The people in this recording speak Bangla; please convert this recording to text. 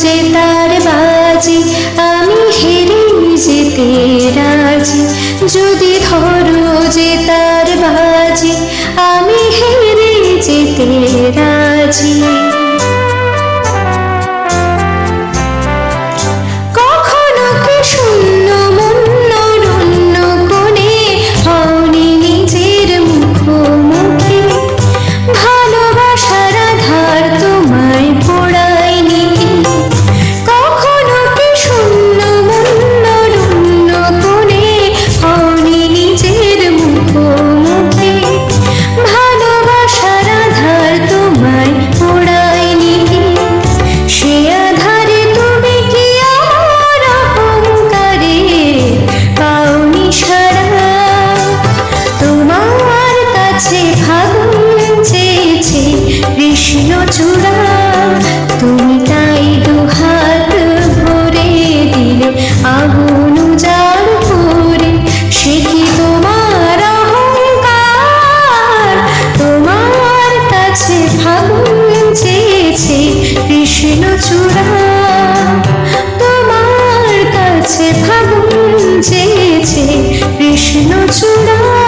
যে তার বাজি, আমি হেরে যেতে রাজি। যদি ধরো যে তার বাজি, আমি হেরে যেতে রাজি। 真的。